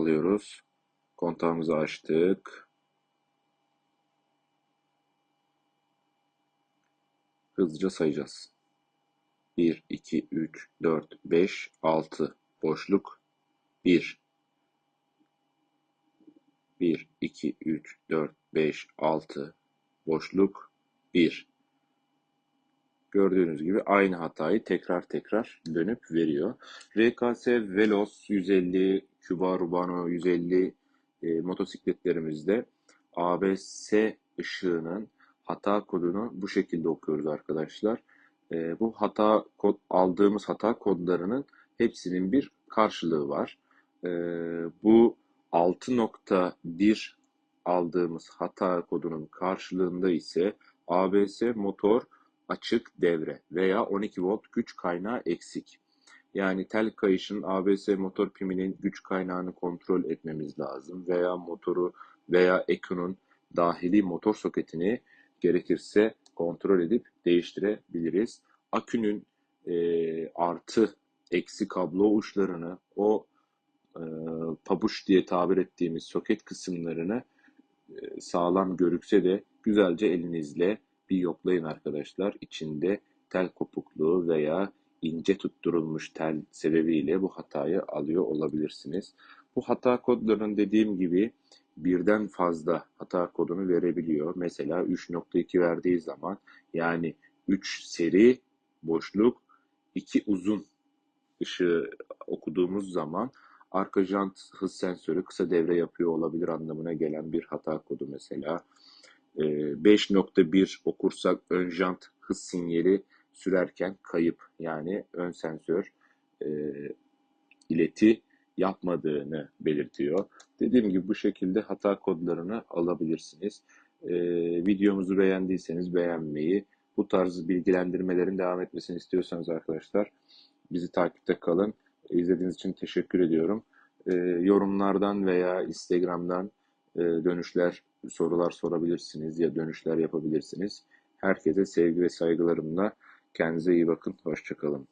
alıyoruz. Kontağımızı açtık. Hızlıca sayacağız. 1, 2, 3, 4, 5, 6 boşluk 1. 1, 2, 3, 4, 5, 6 boşluk 1. Gördüğünüz gibi aynı hatayı tekrar tekrar dönüp veriyor. RKS Veloz 150, Cuba Rubano 150 e, motosikletlerimizde ABS ışığının hata kodunu bu şekilde okuyoruz arkadaşlar. E, bu hata kod aldığımız hata kodlarının hepsinin bir karşılığı var. E, bu 6.1 aldığımız hata kodunun karşılığında ise ABS motor açık devre veya 12 volt güç kaynağı eksik. Yani tel kayışın ABS motor piminin güç kaynağını kontrol etmemiz lazım veya motoru veya Eco'nun dahili motor soketini gerekirse kontrol edip değiştirebiliriz. Akünün e, artı eksi kablo uçlarını o e, pabuç diye tabir ettiğimiz soket kısımlarını e, sağlam görükse de güzelce elinizle bir yoklayın arkadaşlar. İçinde tel kopukluğu veya ince tutturulmuş tel sebebiyle bu hatayı alıyor olabilirsiniz. Bu hata kodlarının dediğim gibi birden fazla hata kodunu verebiliyor. Mesela 3.2 verdiği zaman yani 3 seri boşluk 2 uzun ışığı okuduğumuz zaman arka jant hız sensörü kısa devre yapıyor olabilir anlamına gelen bir hata kodu mesela. 5.1 ee, okursak ön jant hız sinyali sürerken kayıp yani ön sensör e, ileti yapmadığını belirtiyor. Dediğim gibi bu şekilde hata kodlarını alabilirsiniz. Ee, videomuzu beğendiyseniz beğenmeyi, bu tarz bilgilendirmelerin devam etmesini istiyorsanız arkadaşlar bizi takipte kalın. İzlediğiniz için teşekkür ediyorum. Ee, yorumlardan veya Instagram'dan e, dönüşler, sorular sorabilirsiniz ya dönüşler yapabilirsiniz. Herkese sevgi ve saygılarımla kendinize iyi bakın. Hoşçakalın.